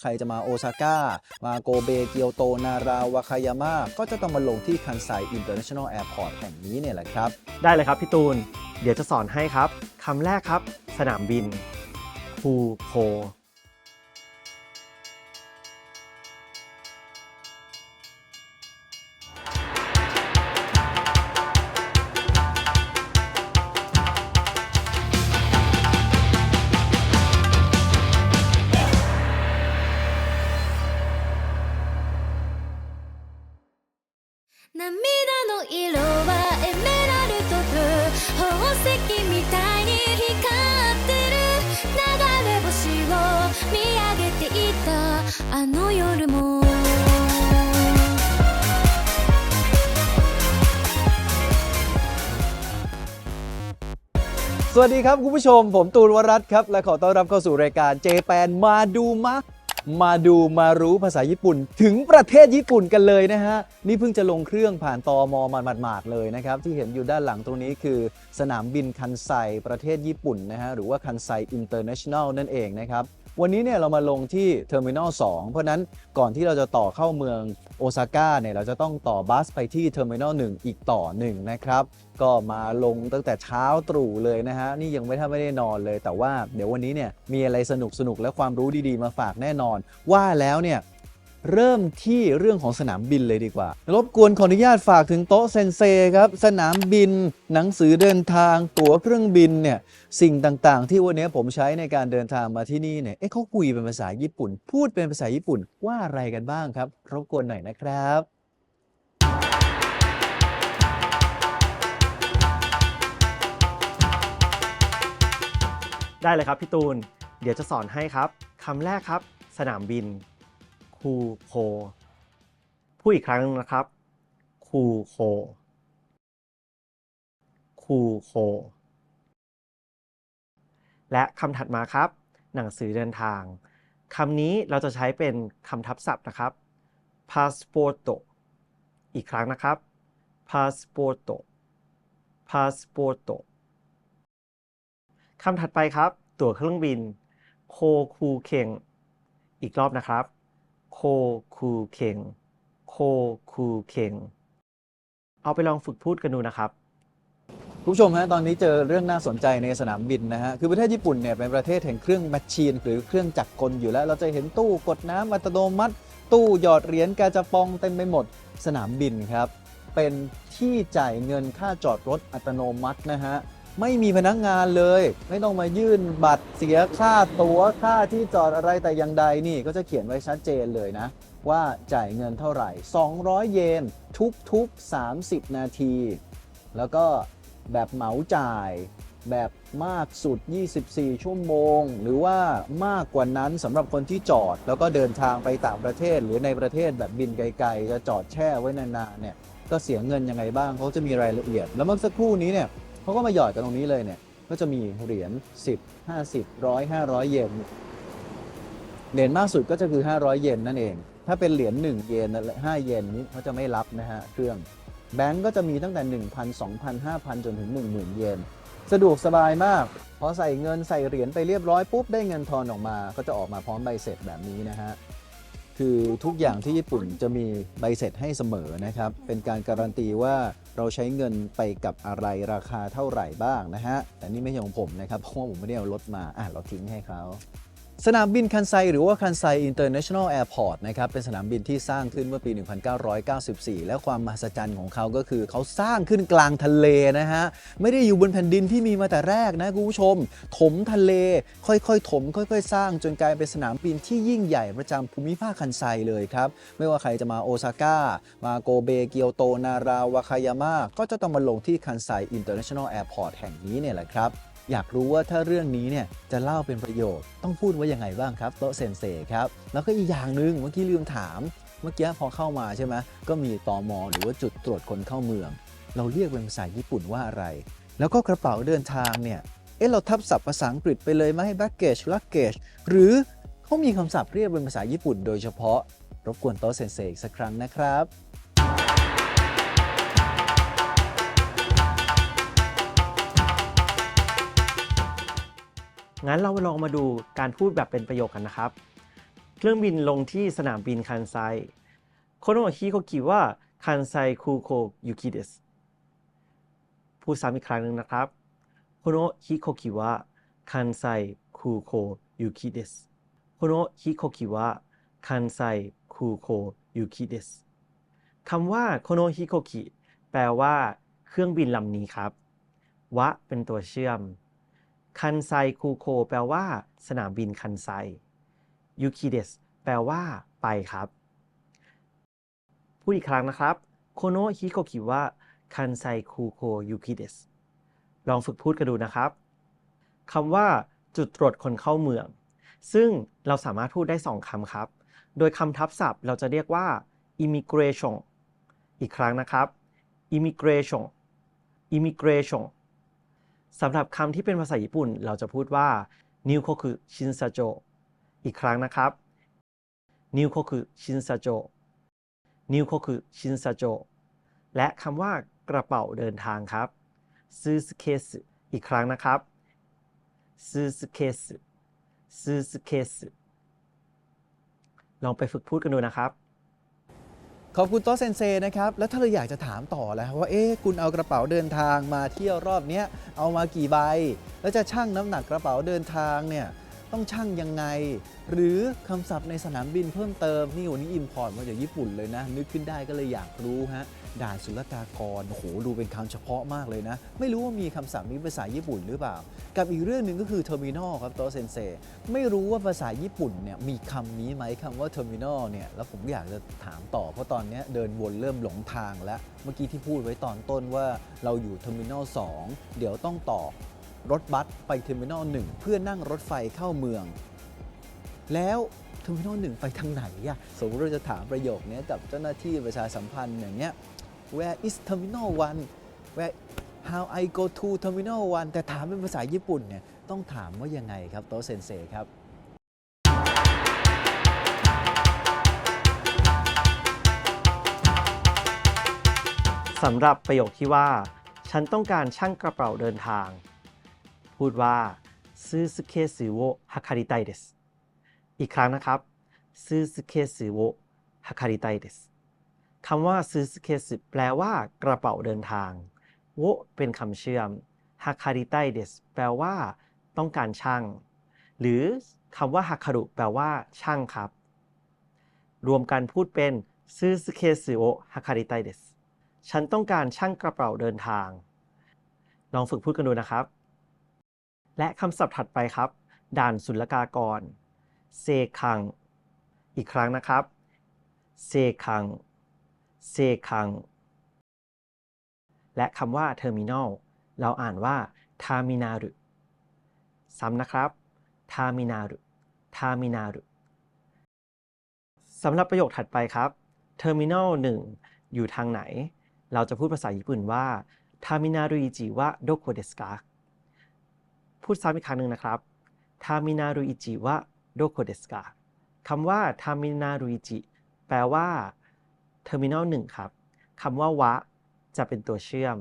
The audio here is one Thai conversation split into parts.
ใครจะมาโอซาก้า มาโกเบ เกียวโต นาราวาคายาม่าก็จะต้องมาลงที่คันไซอินเตอร์เนชั่นแนลแอร์พอร์ตแห่งนี้เนี่ยแหละครับ ได้เลยครับพี่ตูน เดี๋ยวจะสอนให้ครับ คำแรกครับ สนามบิน ฮูโพ วัสดีครับ คุณผู้ชม ผมตูนวรัตครับ และขอต้อนรับเข้าสู่รายการเจแปนมาดูมะมาดูมารู้ภาษาญี่ปุ่น ถึงประเทศญี่ปุ่นกันเลยนะฮะ นี่เพิ่งจะลงเครื่องผ่านตอมอมาหมาดๆเลยนะครับ ที่เห็นอยู่ด้านหลังตรงนี้คือสนามบินคันไซประเทศญี่ปุ่นนะฮะ หรือว่าคันไซอินเตอร์เนชั่นแนลนั่นเองนะครับ วันนี้เนี่ยเรามาลงที่เทอร์มินอล2เพราะนั้นก่อนที่เราจะต่อเข้าเมืองโอซาก้าเนี่ยเราจะต้องต่อบัสไปที่เทอร์มินอล1อีกต่อหนึ่งนะครับ ก็มาลงตั้งแต่เช้าตรู่เลยนะฮะ นี่ยังไม่ท่าไม่ได้นอนเลย แต่ว่าเดี๋ยววันนี้เนี่ยมีอะไรสนุกสนุกและความรู้ดีๆมาฝากแน่นอน ว่าแล้วเนี่ย เริ่มที่เรื่องของสนามบินเลยดีกว่า รบกวนขออนุญาตฝากถึงโต๊ะเซนเซครับ สนามบิน หนังสือเดินทาง ตั๋วเครื่องบินเนี่ยสิ่งต่างๆ ที่วันนี้ผมใช้ในการเดินทางมาที่นี่เนี่ยเอ๊ะเขาคุยเป็นภาษาญี่ปุ่น พูดเป็นภาษาญี่ปุ่นว่าอะไรกันบ้างครับรบกวนหน่อยนะครับได้เลยครับพี่ตูน เดี๋ยวจะสอนให้ครับ คำแรกครับ สนามบิน คูโคพูดอีกครั้งนะครับ คูโค คูโค และคำถัดมาครับ หนังสือเดินทาง คำนี้เราจะใช้เป็นคำทับศัพท์นะครับ passport อีกครั้งนะครับ passport passport คำถัดไปครับ ตั๋วเครื่องบิน โคคูเคงอีกรอบนะครับ โคคูเคงโคคูเคงเอาไปลองฝึกพูดกันดูนะครับคุณผู้ชมฮะตอนนี้เจอเรื่องน่าสนใจในสนามบินนะฮะคือประเทศญี่ปุ่นเนี่ยเป็นประเทศแห่งเครื่องแมชชีน หรือเครื่องจักรกลอยู่แล้ว เราจะเห็นตู้กดน้ำอัตโนมัติ ตู้หยอดเหรียญกาจะปองเต็มไปหมดสนามบินครับ เป็นที่จ่ายเงินค่าจอดรถอัตโนมัตินะฮะ ไม่มีพนักงานเลย ไม่ต้องมายื่นบัตรเสียค่าตั๋วค่าที่จอดอะไรแต่อย่างใดนี่ก็จะเขียนไว้ชัดเจนเลยนะ ว่าจ่ายเงินเท่าไหร่ 200 เยนทุกๆ 30 นาที แล้วก็แบบเหมาจ่ายแบบมากสุด 24 ชั่วโมง หรือว่ามากกว่านั้นสำหรับคนที่จอด แล้วก็เดินทางไปต่างประเทศ หรือในประเทศแบบบินไกลๆ จะจอดแช่ไว้นานๆเนี่ยก็เสียเงินยังไงบ้างเขาจะมีรายละเอียด แล้วเมื่อสักครู่นี้เนี่ย เขาก็มาหยอดกันตรงนี้เลยเนี่ยก็จะมีเหรียญ10 50 100 500 เยนเหรียญมากสุดก็จะคือ 500 เยนนั่นเอง ถ้าเป็นเหรียญ1เยน5เยนนี้เขาจะไม่รับนะฮะเครื่องแบงก์ก็จะมีตั้งแต่ 1,000 2,000 5,000 จนถึง 10,000 เยนสะดวกสบายมาก พอใส่เงินใส่เหรียญไปเรียบร้อยปุ๊บได้เงินทอนออกมา ก็จะออกมาพร้อมใบเสร็จแบบนี้นะฮะ คือทุกอย่างที่ญี่ปุ่นจะมีใบเสร็จให้เสมอนะครับ เป็นการการันตีว่าเราใช้เงินไปกับอะไรราคาเท่าไหร่บ้างนะฮะ แต่นี่ไม่ใช่ของผมนะครับ เพราะว่าผมไม่ได้เอารถมาอะเราทิ้งให้เขา สนามบินคันไซหรือว่าคันไซอินเตอร์เนชั่นแนลแอร์พอร์ตนะครับเป็นสนามบินที่สร้างขึ้นเมื่อปี 1994 และความมหัศจรรย์ของเขาก็คือเขาสร้างขึ้นกลางทะเลนะฮะ ไม่ได้อยู่บนแผ่นดินที่มีมาแต่แรกนะคุณผู้ชม ถมทะเลค่อยๆ ถม ค่อย ๆ สร้างจนกลายเป็นสนามบินที่ยิ่งใหญ่ประจำภูมิภาคคันไซเลยครับ ไม่ว่าใครจะมาโอซาก้ามาโกเบเกียวโตนาราวาคายาม่าก็จะต้องมาลงที่คันไซอินเตอร์เนชั่นแนลแอร์พอร์ตแห่งนี้เนี่ยแหละครับ อยากรู้ว่าถ้าเรื่องนี้เนี่ยจะเล่าเป็นประโยชน์ต้องพูดว่ายังไงบ้างครับโต๊ะเซนเซครับแล้วก็อีกอย่างหนึ่งเมื่อกี้ลืมถาม เมื่อกี้พอเข้ามาใช่ไหมก็มีตอมหรือว่าจุดตรวจคนเข้าเมือง เราเรียกเป็นภาษาญี่ปุ่นว่าอะไร แล้วก็กระเป๋าเดินทางเนี่ยเอ๊ะเราทับศัพท์ภาษาอังกฤษไปเลยไหม baggage luggage หรือเขามีคำศัพท์เรียกเป็นภาษาญี่ปุ่น โดยเฉพาะรบกวนโต๊ะเซนเซอีกสักครั้งนะครับ งั้นเราลองมาดูการพูดแบบเป็นประโยคกันนะครับ เครื่องบินลงที่สนามบินคันไซโคโนฮิโคกิว่าคันไซคูโคยุกิเดสพูดซ้ำอีกครั้งหนึ่งนะครับโคโนฮิโคกิว่าคันไซคูโคยุกิเดสโคโนฮิโคกิว่าคันไซคูโคยุกิเดสคำว่าโคโนฮิโคกิแปลว่า เครื่องบินลำนี้ครับ วะเป็นตัวเชื่อม คันไซคูโค แปลว่า สนามบินคันไซยูคิเดสแปลว่า ไปครับพูดอีกครั้งนะครับโคโนฮิโกคิว่าคันไซคูโคยูคิเดสลองฝึกพูดกันดูนะครับคำว่า จุดตรวจคนเข้าเมือง ซึ่งเราสามารถพูดได้สองคำครับ โดยคำทับศัพท์เราจะเรียกว่า immigration อีกครั้งนะครับ immigration immigration สำหรับคำที่เป็นภาษาญี่ปุ่น เราจะพูดว่านิวโคคุชินซาโจอีกครั้งนะครับนิวโคคุชินซาโจนิวโคคุชินซาโจและคำว่ากระเป๋าเดินทางครับซูสเคสอีกครั้งนะครับซูสเคสซูสเคสลองไปฝึกพูดกันดูนะครับ ขอบคุณโต๊ะเซนเซนะครับ แล้วถ้าเราอยากจะถามต่อแล้วว่า เอ๊ะ คุณเอากระเป๋าเดินทางมาเที่ยวรอบนี้เอามากี่ใบ แล้วจะชั่งน้ำหนักกระเป๋าเดินทางเนี่ย ต้องชั่งยังไง หรือคำศัพท์ในสนามบินเพิ่มเติม นี่วันนี้อิมพอร์ตมาจากญี่ปุ่นเลยนะ นึกขึ้นได้ก็เลยอยากรู้ฮะ ด่านศุลกากรโหดูเป็นคำเฉพาะมากเลยนะ ไม่รู้ว่ามีคำศัพท์นี้ภาษาญี่ปุ่นหรือเปล่า กับอีกเรื่องหนึ่งก็คือเทอร์มินอลครับโตเซนเซไม่รู้ว่าภาษาญี่ปุ่นเนี่ยมีคำนี้ไหมคำว่าเทอร์มินอลเนี่ยแล้วผมอยากจะถามต่อ เพราะตอนนี้เดินวนเริ่มหลงทางแล้วเมื่อกี้ที่พูดไว้ตอนต้นว่าเราอยู่เทอร์มินอล2เดี๋ยวต้องต่อรถบัสไปเทอร์มินอล1เพื่อนั่งรถไฟเข้าเมือง แล้วเทอร์มินอล1ไปทางไหนอะสมมติเราจะถามประโยคนี้กับเจ้าหน้าที่ประชาสัมพันธ์อย่างเงี้ย where is terminal 1 where how I go to terminal 1แต่ถามเป็นภาษาญี่ปุ่นเนี่ยต้องถามว่ายังไงครับโตเซนเซครับสำหรับประโยคที่ว่า ฉันต้องการช่างกระเป๋าเดินทาง พูดว่าซูซูเคสึโอฮัคาริไตเดสอีกครั้งนะครับซูซูเคสึโอฮัคาริไตเดส คำว่าซูซูเคสึแปลว่ากระเป๋าเดินทางโวเป็นคำเชื่อมฮัคาริไตเดสแปลว่า ต้องการช่าง หรือคำว่าฮัคารุแปลว่าช่างครับ รวมกันพูดเป็นซูซูเคสึโอฮัคาริไตเดสฉันต้องการช่างกระเป๋าเดินทาง ลองฝึกพูดกันดูนะครับ และคำศัพท์ถัดไปครับ ด่านศุลกากร เซคัง อีกครั้งนะครับ เซคัง เซคัง และคำว่าเทอร์มินอลเราอ่านว่าทามินารุซ้ำนะครับทามินารุทามินารุสำหรับประโยคถัดไปครับเทอร์มินอล1อยู่ทางไหน เราจะพูดภาษาญี่ปุ่นว่าทามินารุอิจิวะโดโคเดสกาพูดซ้ำอีกครั้งหนึ่งนะครับทามินารุอิจิวะโดโคเดสกาคำว่าทามินารุอิจิแปลว่า เทอร์มินอลหนึ่งครับคำว่าวะจะเป็นตัวเชื่อม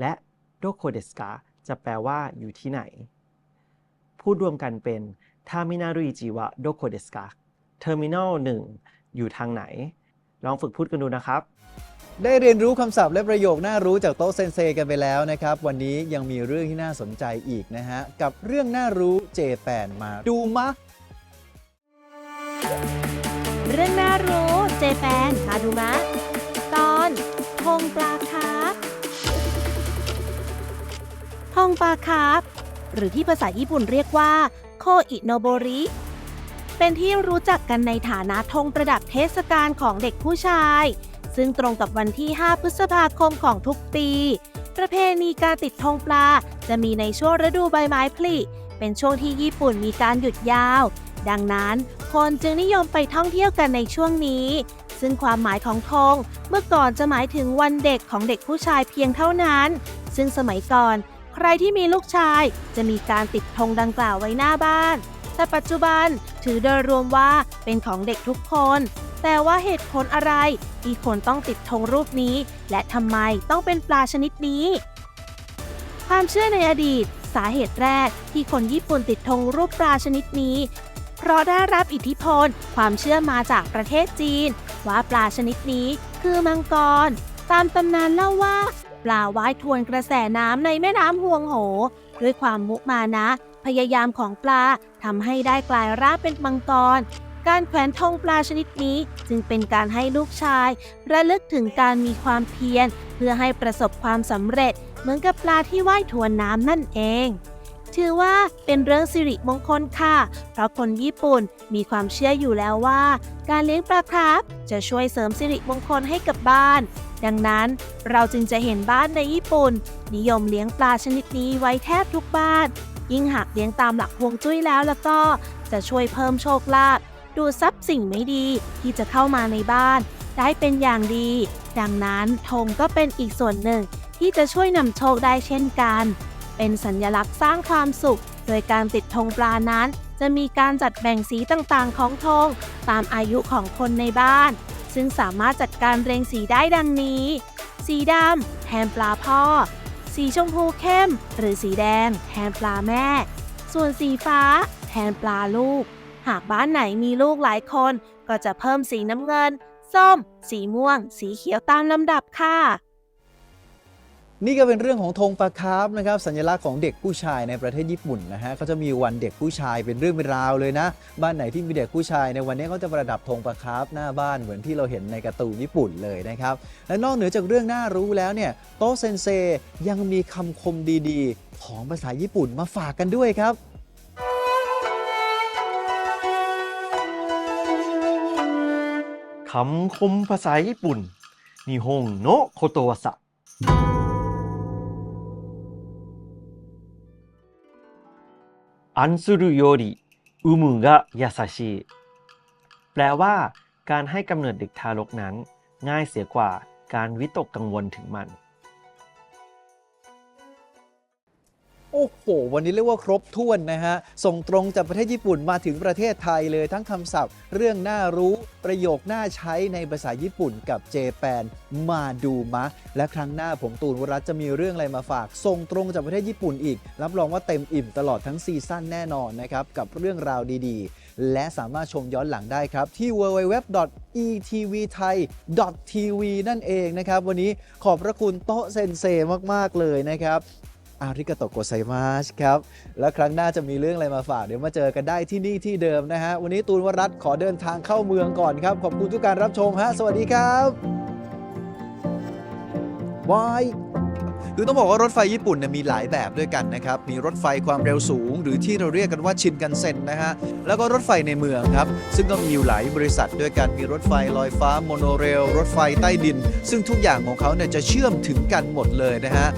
และโดโคเดสกาจะแปลว่าอยู่ที่ไหน พูดรวมกันเป็นทามินารุจิวะโดโคเดสกาเทอร์มินอลหนึ่งอยู่ทางไหน ลองฝึกพูดกันดูนะครับได้เรียนรู้คำศัพท์และประโยคน่ารู้จากโต๊ะเซนเซกันไปแล้วนะครับ วันนี้ยังมีเรื่องที่น่าสนใจอีกนะฮะ กับเรื่องน่ารู้เจแปนมาดูมะ เรื่องน่ารู้เจแปนคาดูมะ ตอนธงปลาคาร์ฟธงปลาคาร์ฟหรือที่ภาษาญี่ปุ่นเรียกว่า โคอิโนโบริ เป็นที่รู้จักกันในฐานะธงประดับเทศกาลของเด็กผู้ชาย ซึ่งตรงกับวันที่ 5 พฤษภาคมของทุกปี ประเพณีการติดธงปลาจะมีในช่วงฤดูใบไม้ผลิ เป็นช่วงที่ญี่ปุ่นมีการหยุดยาว ดังนั้น คนจึงนิยมไปท่องเที่ยวกันในช่วงนี้ ซึ่งความหมายของธงเมื่อก่อนจะหมายถึงวันเด็กของเด็กผู้ชายเพียงเท่านั้น ซึ่งสมัยก่อน ใครที่มีลูกชายจะมีการติดธงดังกล่าวไว้หน้าบ้าน แต่ปัจจุบันถือโดยรวมว่าเป็นของเด็กทุกคน แต่ว่าเหตุผลอะไรที่คนต้องติดธงรูปนี้ และทำไมต้องเป็นปลาชนิดนี้ ความเชื่อในอดีตสาเหตุแรกที่คนญี่ปุ่นติดธงรูปปลาชนิดนี้ ราะได้รับอิทธิพล ความเชื่อมาจากประเทศจีน ว่าปลาชนิดนี้คือมังกร ตามตำนานเล่าว่า ปลาว่ายทวนกระแสน้ำในแม่น้ำฮวงโห ด้วยความมุมานะ พยายามของปลาทำให้ได้กลายร่างเป็นมังกร การแขวนธงปลาชนิดนี้จึงเป็นการให้ลูกชาย ระลึกถึงการมีความเพียร เพื่อให้ประสบความสำเร็จ เหมือนกับปลาที่ว่ายทวนน้ำนั่นเอง ถือว่าเป็นเรื่องสิริมงคลค่ะ เพราะคนญี่ปุ่นมีความเชื่ออยู่แล้วว่า การเลี้ยงปลาครับ จะช่วยเสริมสิริมงคลให้กับบ้าน ดังนั้นเราจึงจะเห็นบ้านในญี่ปุ่น นิยมเลี้ยงปลาชนิดนี้ไว้แทบทุกบ้าน ยิ่งหากเลี้ยงตามหลักฮวงจุ้ยแล้วแล้วก็ จะช่วยเพิ่มโชคลาภดูดซับสิ่งไม่ดีที่จะเข้ามาในบ้าน ได้เป็นอย่างดี ดังนั้นธงก็เป็นอีกส่วนหนึ่งที่จะช่วยนำโชคได้เช่นกัน เป็นสัญลักษณ์สร้างความสุข โดยการติดธงปลานั้น จะมีการจัดแบ่งสีต่างๆ ของธงตามอายุของคนในบ้าน ซึ่งสามารถจัดการเรียงสีได้ดังนี้ สีดำแทนปลาพ่อ สีชมพูเข้ม หรือสีแดง แทนปลาแม่ ส่วนสีฟ้า แทนปลาลูก หากบ้านไหนมีลูกหลายคน ก็จะเพิ่มสีน้ำเงิน ส้ม สีม่วง สีเขียวตามลำดับค่ะ นี่ก็เป็นเรื่องของธงปลาคาร์ฟนะครับสัญลักษณ์ของเด็กผู้ชายในประเทศญี่ปุ่นนะฮะเขาจะมีวันเด็กผู้ชายเป็นเรื่องเป็นราวเลยนะ บ้านไหนที่มีเด็กผู้ชายในวันนี้เขาจะประดับธงปลาคาร์ฟหน้าบ้านเหมือนที่เราเห็นในการ์ตูนญี่ปุ่นเลยนะครับและนอกเหนือจากเรื่องน่ารู้แล้วเนี่ยโตะเซนเซยังมีคำคมดีๆ ของภาษาญี่ปุ่นมาฝากกันด้วยครับคำคมภาษาญี่ปุ่นนิฮงโนโคโตวะสะ อันสุรุโยริอุมุกะยาซาชิแปลว่า การให้กำเนิดเด็กทารกนั้น ง่ายเสียกว่าการวิตกกังวลถึงมัน โอ้โห วันนี้เรียกว่าครบถ้วนนะฮะ ส่งตรงจากประเทศญี่ปุ่นมาถึงประเทศไทยเลยทั้งคำศัพท์ เรื่องน่ารู้ ประโยคน่าใช้ในภาษาญี่ปุ่นกับเจแปนมาดูมะ และครั้งหน้าผมตูนวรัตจะมีเรื่องอะไรมาฝาก ส่งตรงจากประเทศญี่ปุ่นอีก รับรองว่าเต็มอิ่มตลอดทั้งซีซั่นแน่นอนนะครับ กับเรื่องราวดีๆ และสามารถชมย้อนหลังได้ครับ ที่ www.etvthai.tv นั่นเองนะครับ วันนี้ขอบพระคุณโต๊ะเซนเซมาก ๆ เลยนะครับ อาริกาโตโกไซมาสครับ แล้วครั้งหน้าจะมีเรื่องอะไรมาฝาก เดี๋ยวมาเจอกันได้ที่นี่ที่เดิมนะฮะ วันนี้ตูนวรัตน์ขอเดินทางเข้าเมืองก่อนครับ ขอบคุณทุกการรับชมฮะ สวัสดีครับบายคือต้องบอกว่ารถไฟญี่ปุ่นเนี่ยมีหลายแบบด้วยกันนะครับ มีรถไฟความเร็วสูง หรือที่เราเรียกกันว่าชินกันเซ็นนะฮะ แล้วก็รถไฟในเมืองครับ ซึ่งก็มีอยู่หลายบริษัทด้วยกัน มีรถไฟลอยฟ้าโมโนเรล รถไฟใต้ดิน ซึ่งทุกอย่างของเขาเนี่ยจะเชื่อมถึงกันหมดเลยนะฮะ